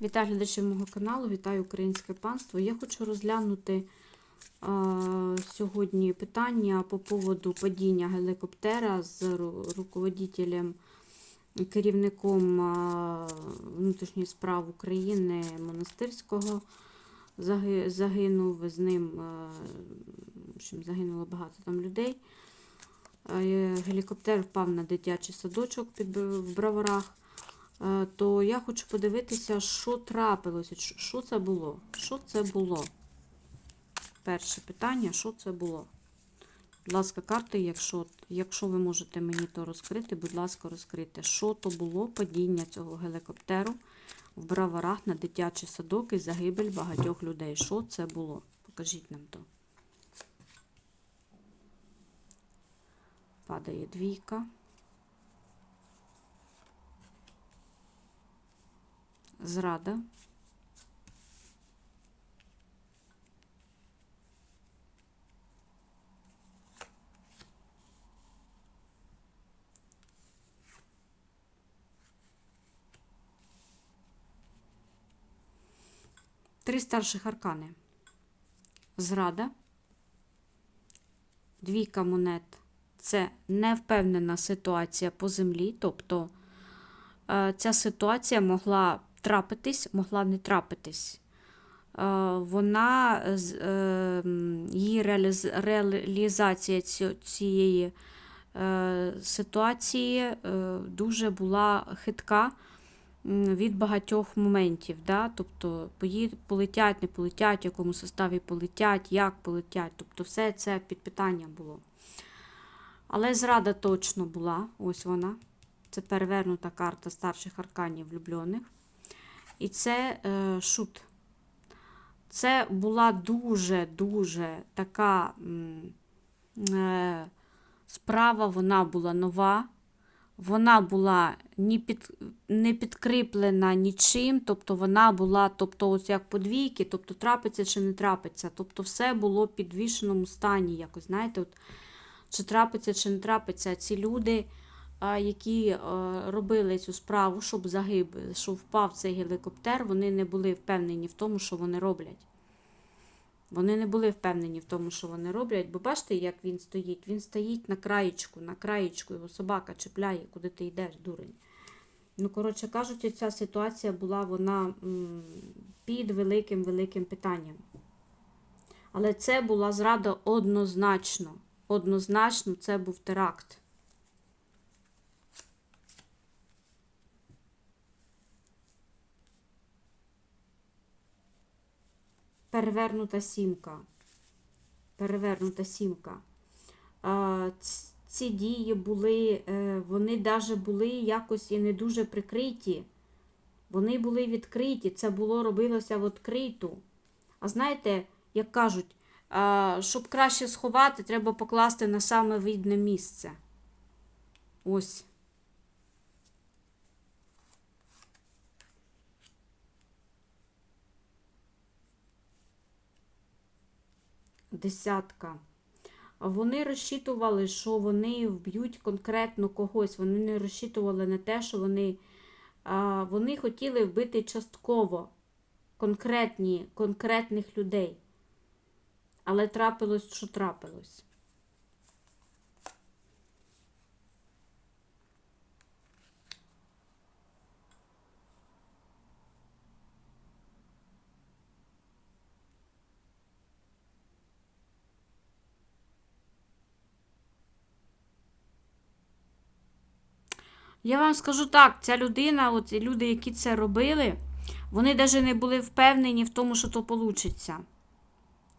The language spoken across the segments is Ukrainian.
Вітаю глядачів мого каналу, вітаю українське панство. Я хочу розглянути е, сьогодні питання по поводу падіння гелікоптера з ру- руководителем, керівником е, внутрішніх справ України Монастирського. Заги- Загинув з ним, е, загинуло багато там людей. Е, Гелікоптер впав на дитячий садочок під в Броварах. Е, то я хочу подивитися, що трапилося, що- це було. Що це було? Перше питання, що це було? Будь ласка, карти, якщо, якщо ви можете мені то розкрити, будь ласка, розкрийте. Що то було падіння цього гелікоптеру в Браварах на дитячий садок і загибель багатьох людей. Що це було? Покажіть нам то. Падає двійка. Зрада. Три старших аркани. Зрада. Двійка монет це невпевнена ситуація по землі, тобто е, ця ситуація могла трапитись, могла не трапитись. Е, Вона е, її реаліз- реалізація цієї е, ситуації дуже була хитка від багатьох моментів. Да? Тобто полетять, не полетять, в якому составі полетять, як полетять. Тобто все це під питанням було. Але зрада точно була. Ось вона. Це перевернута карта старших арканів влюблених. І це е, шут. Це була дуже-дуже така е, справа, вона була нова. Вона була ні під, не підкріплена нічим, тобто вона була, тобто, ось як подвійки, тобто трапиться чи не трапиться. Тобто все було в підвішеному стані, якось, знаєте, от, чи трапиться, чи не трапиться. Ці люди, які е, робили цю справу, щоб загиб, щоб впав цей гелікоптер, вони не були впевнені в тому, що вони роблять. Вони не були впевнені в тому, що вони роблять, бо бачите, як він стоїть? Він стоїть на краєчку, на краєчку, його собака чіпляє, куди ти йдеш, дурень. Ну, коротше кажучи, ця ситуація була вона під великим-великим питанням. Але це була зрада однозначно. Однозначно, це був теракт. Перевернута сімка. Перевернута сімка. Ці дії були, е, вони навіть були якось і не дуже прикриті. Вони були відкриті, це було робилося в відкриту. А знаєте, як кажуть, щоб краще сховати, треба покласти на саме видне місце. Ось. Десятка. Вони розчитували, що вони вб'ють конкретно когось. Вони не розчитували на те, що вони, вони хотіли вбити частково конкретні, конкретних людей. Але трапилось, що трапилось. Я вам скажу так, ця людина, от люди, які це робили, вони навіть не були впевнені в тому, що то вийде.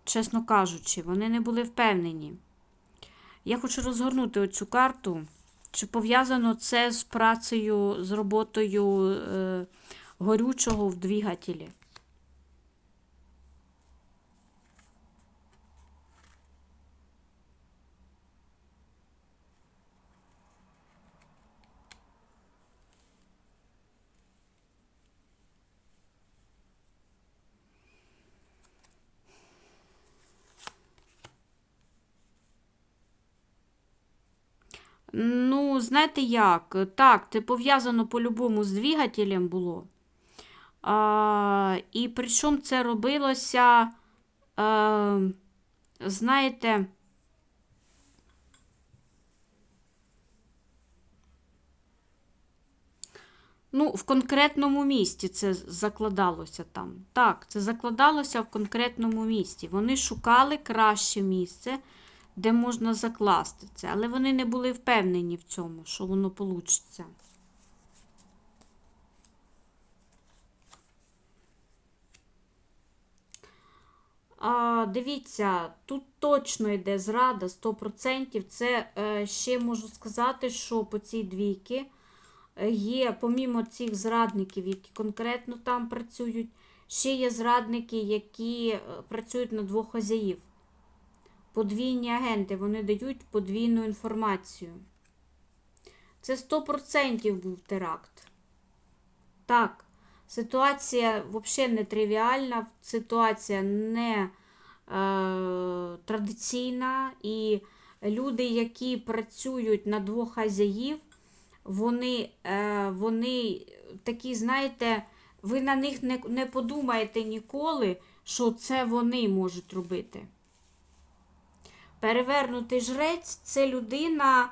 Чесно кажучи, вони не були впевнені. Я хочу розгорнути оцю карту. Чи пов'язано це з працею, з роботою е, горючого в двигателі? Ну, знаєте як? Так, це пов'язано по-любому з двигателем було. А, і причому це робилося, а, знаєте, Ну, в конкретному місті це закладалося там. Так, це закладалося в конкретному місті. Вони шукали краще місце, де можна закласти це, але вони не були впевнені в цьому, що воно вийде. А, дивіться, тут точно йде зрада 100%. Це е, ще можу сказати, що по цій двійки е, є, помімо цих зрадників, які конкретно там працюють, ще є зрадники, які е, працюють на двох хазяїв. Подвійні агенти, вони дають подвійну інформацію. Це 100% був теракт. Так, ситуація взагалі не тривіальна, ситуація не е, традиційна, і люди, які працюють на двох хазяїв, вони, е, вони такі, знаєте, ви на них не, не подумаєте ніколи, що це вони можуть робити. Перевернутий жрець це людина.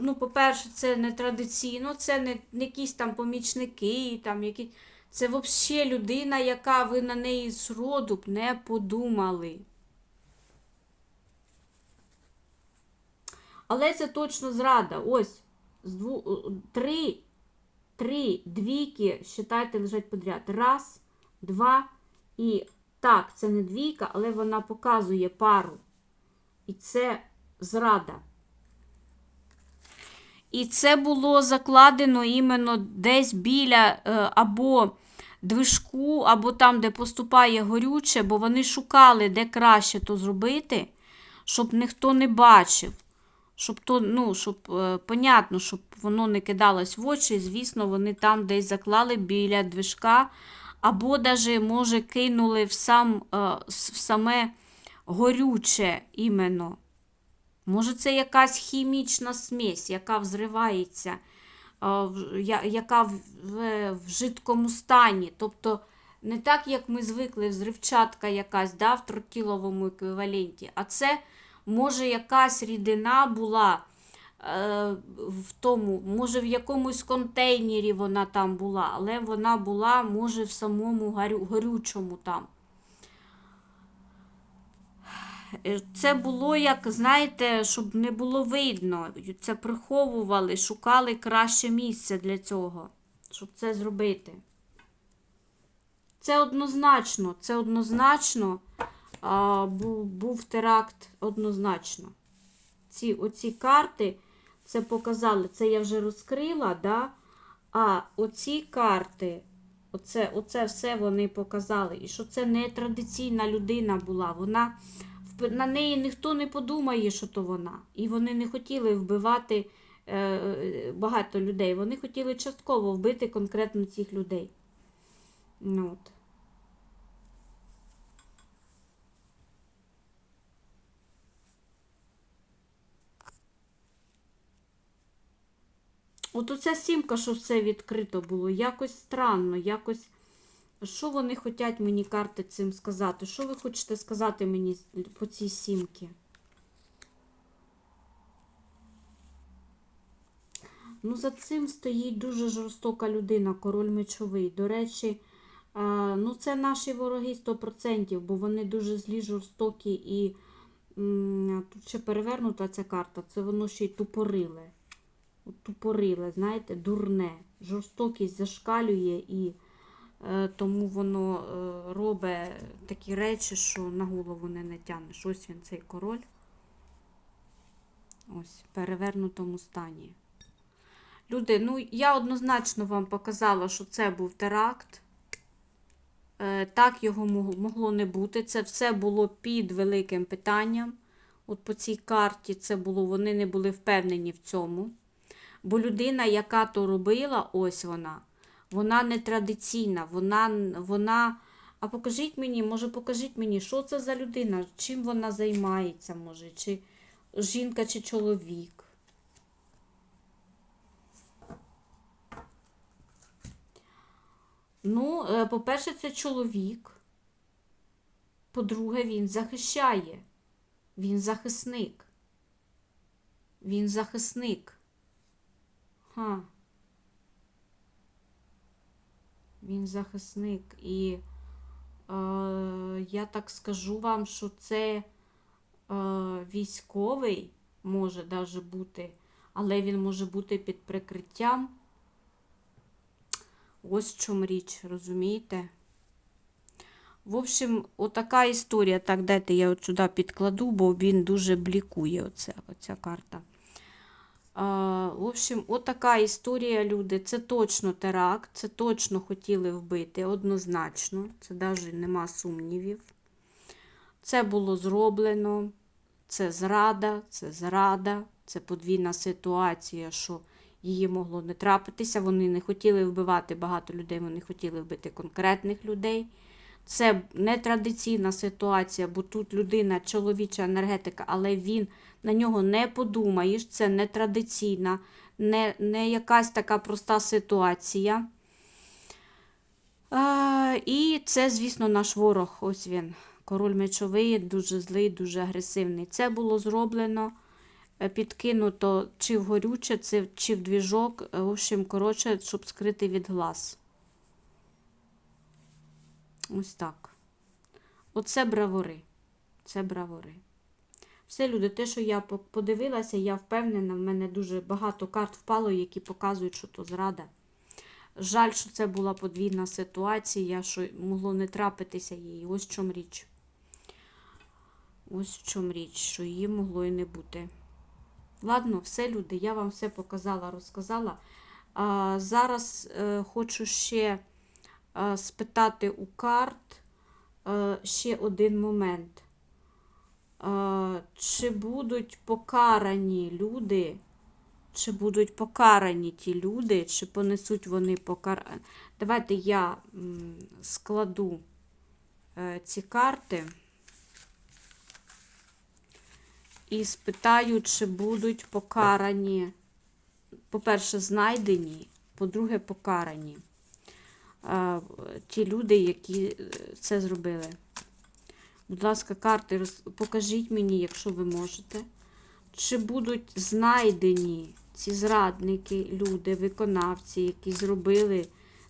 Ну, по-перше, це не традиційно, це не, не якісь там помічники, там які. Це взагалі людина, яка ви на неї з роду б не подумали. Але це точно зрада. Ось з дву, три, три двійки, считайте, лежать подряд. Раз, два і так, це не двійка, але вона показує пару. І це зрада. І це було закладено іменно десь біля е, або движку, або там, де поступає горюче, бо вони шукали, де краще то зробити, щоб ніхто не бачив. Щоб то, ну, щоб, е, понятно, щоб воно не кидалось в очі, звісно, вони там десь заклали біля движка, або даже, може, кинули в, сам, е, в саме горюче іменно. Може, це якась хімічна смесь, яка взривається, яка в, жидкому стані. Тобто не так, як ми звикли, взривчатка якась да, в тротиловому еквіваленті, а це може якась рідина була е, в тому, може в якомусь контейнері вона там була, але вона була, може, в самому горю, горючому там. Е, Це було, як, знаєте, щоб не було видно. Це приховували, шукали краще місце для цього, щоб це зробити. Це однозначно, це однозначно а, був, був теракт однозначно. Ці, оці карти це показали, це я вже розкрила, да? а оці карти, оце, оце все вони показали. І що це не традиційна людина була. Вона на неї ніхто не подумає, що то вона. І вони не хотіли вбивати е, багато людей. Вони хотіли частково вбити конкретно цих людей. Ну, от. От оця сімка, що все відкрито було, якось странно, якось. Що вони хочуть мені карти цим сказати? Що ви хочете сказати мені по цій сімці? Ну, за цим стоїть дуже жорстока людина, король мечовий. До речі, ну це наші вороги 100%, бо вони дуже злі, жорстокі і тут ще перевернута ця карта, це воно ще й тупориле. Тупориле, знаєте, дурне. Жорстокість зашкалює і е, тому воно е, робить такі речі, що на голову не натягнеш. Ось він цей король. Ось, в перевернутому стані. Люди, ну я однозначно вам показала, що це був теракт. Е, так його мог- могло не бути. Це все було під великим питанням. От по цій карті це було, вони не були впевнені в цьому. Бо людина, яка то робила, ось вона, вона не традиційна, вона, вона. А покажіть мені, може, покажіть мені, що це за людина, чим вона займається, може, чи жінка, чи чоловік. Ну, е, по-перше, це чоловік. По-друге, він захищає. Він захисник. Він захисник. Ха. Він захисник. І е, я так скажу вам, що це е, військовий може даже бути, але він може бути під прикриттям. Ось в чому річ, розумієте? В общем, отака історія. Так, дайте я от сюди підкладу, бо він дуже блікує, оця, оця карта. В общем, отака історія, люди. Це точно теракт, це точно хотіли вбити, однозначно. Це навіть нема сумнівів. Це було зроблено. Це зрада, це зрада, це подвійна ситуація, що її могло не трапитися. Вони не хотіли вбивати багато людей, вони хотіли вбити конкретних людей. Це нетрадиційна ситуація, бо тут людина, чоловіча енергетика, але він на нього не подумаєш. Це нетрадиційна, не, не якась така проста ситуація. А, і це, звісно, наш ворог. Ось він. Король мечовий, дуже злий, дуже агресивний. Це було зроблено, е, підкинуто чи в горюче, чи- чи в двіжок, е, в общем, коротше, щоб скрити від глаз. Ось так. Оце бравори. Це бравори. Все, люди, те, що я подивилася, я впевнена, в мене дуже багато карт впало, які показують, що то зрада. Жаль, що це була подвійна ситуація, що могло не трапитися їй. Ось в чому річ. Ось в чому річ, що її могло і не бути. Ладно, все, люди, я вам все показала, розказала. А, зараз е, хочу ще спитати у карт е, ще один момент. Е, чи будуть покарані люди, чи будуть покарані ті люди, чи понесуть вони покарання? Давайте я складу е, ці карти і спитаю, чи будуть покарані, по-перше, знайдені, по-друге, покарані ті люди, які е, це зробили. Будь ласка, карти, покажіть мені, якщо ви можете. Чи будуть знайдені ці зрадники, люди, виконавці, які зробили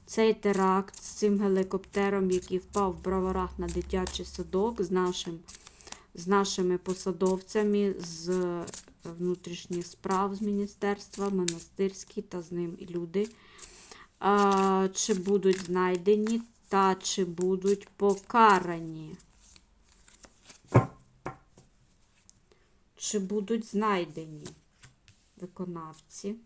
цей теракт з цим гелікоптером, який впав в броварах на дитячий садок з, нашим, з нашими посадовцями з внутрішніх справ з міністерства, монастирські та з ним люди. А, чи будуть знайдені та чи будуть покарані? Чи будуть знайдені виконавці?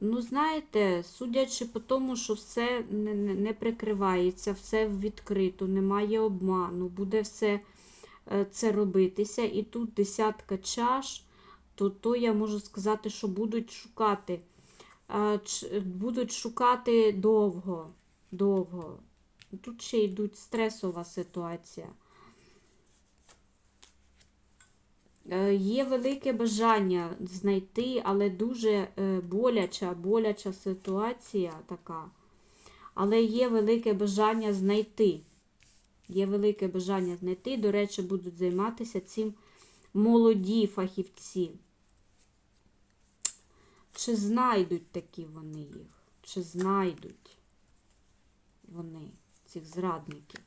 Ну, знаєте, судячи по тому, що все не, не, не прикривається, все відкрито, немає обману, буде все е, це робитися. І тут десятка чаш, то, то я можу сказати, що будуть шукати. Ч- Будуть шукати довго. довго. Тут ще йдуть стресова ситуація. Е, Є велике бажання знайти, але дуже е, боляча, боляча ситуація така. Але є велике бажання знайти. Є велике бажання знайти. До речі, будуть займатися цим молоді фахівці. Чи знайдуть такі вони їх? Чи знайдуть вони цих зрадників?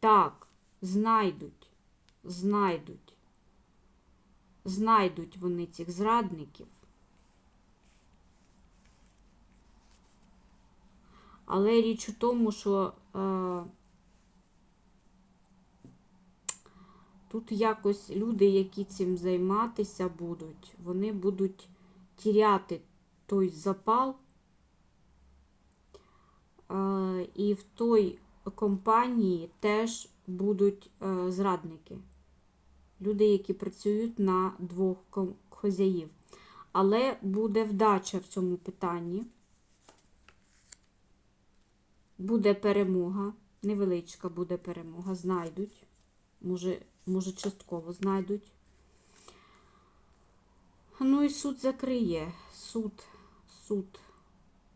Так, знайдуть, знайдуть. Знайдуть вони цих зрадників. Але річ у тому, що е, тут якось люди, які цим займатися будуть, вони будуть тіряти той запал. Е, і в той компанії теж будуть е, зрадники. Люди, які працюють на двох хазяїв. Але буде вдача в цьому питанні. Буде перемога. Невеличка буде перемога. Знайдуть. Може, може частково знайдуть. Ну і суд закриє. Суд, суд,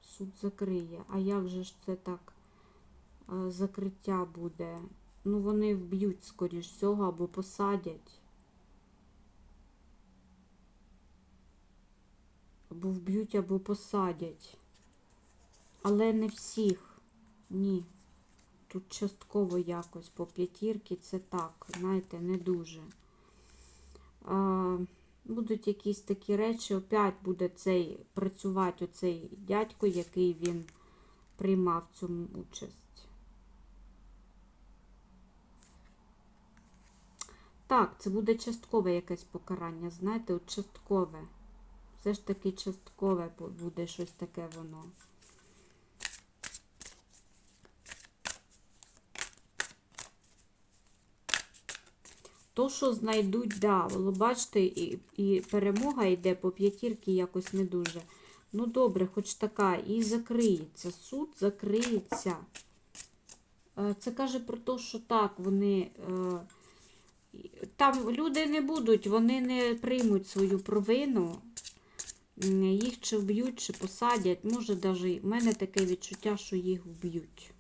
суд закриє. А як же ж це так? е, Закриття буде. Ну, вони вб'ють, скоріш всього, або посадять. Або вб'ють, або посадять. Але не всіх. Ні. Тут частково якось по п'ятірки це так, знаєте, не дуже. А, будуть якісь такі речі, опять буде цей працювати оцей дядько, який він приймав в цьому участь. Так, це буде часткове якесь покарання, знаєте, от часткове. Все ж таки часткове буде щось таке воно. То, що знайдуть, да, бачите, і, і перемога йде по п'ятірки якось не дуже. Ну, добре, хоч така, і закриється. Суд закриється. Е, Це каже про те, що так, вони. Там люди не будуть, вони не приймуть свою провину. Їх чи вб'ють, чи посадять. Може, навіть в мене таке відчуття, що їх вб'ють.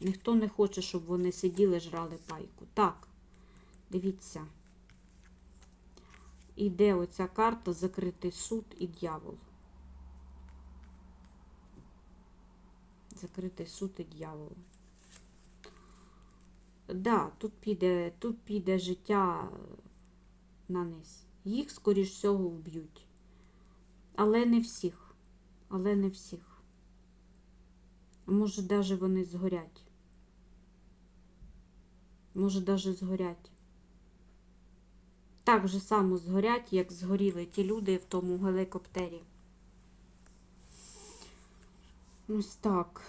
Ніхто не хоче, щоб вони сиділи, жрали пайку. Так, дивіться. Іде оця карта Закритий суд і дьявол. Закритий суд і дьявол. Да, тут піде, тут піде життя на низ. Їх, скоріш всього, вб'ють. Але не всіх. Але не всіх. Може, навіть вони згорять. Може, навіть згорять. Так же само згорять, як згоріли ті люди в тому гелікоптері. Ось так.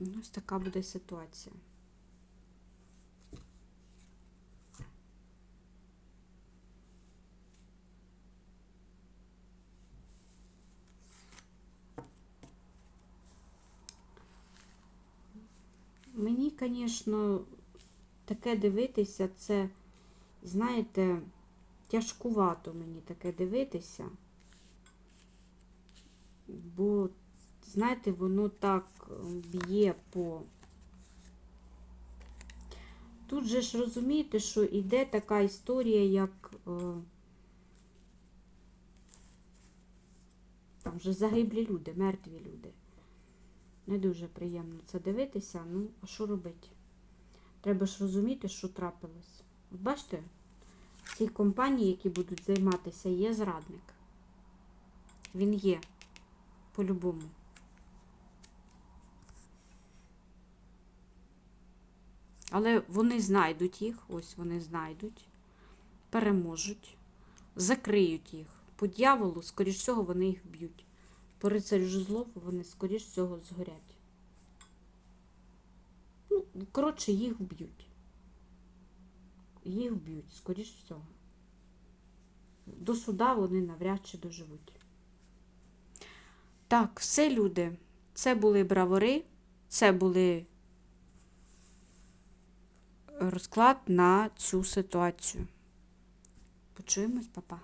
Ось така буде ситуація. Мені, звісно, таке дивитися, це, знаєте, тяжкувато мені таке дивитися. Бо, знаєте, воно так е, б'є по. Тут же ж розумієте, що йде така історія, як е, там вже загиблі люди, мертві люди. Не дуже приємно це дивитися. Ну, а що робити? Треба ж розуміти, що трапилось. От бачите, в цій компанії, які будуть займатися, є зрадник. Він є. По-любому. Але вони знайдуть їх, ось вони знайдуть, переможуть, закриють їх. По дьяволу, скоріш всього, вони їх б'ють. По рицарю жезлов вони, скоріш всього, згорять. Ну, коротше, їх вб'ють. Їх вб'ють, скоріш всього. До суда вони навряд чи доживуть. Так, все, люди. Це були бравари, це були розклад на цю ситуацію. Почуємось, папа.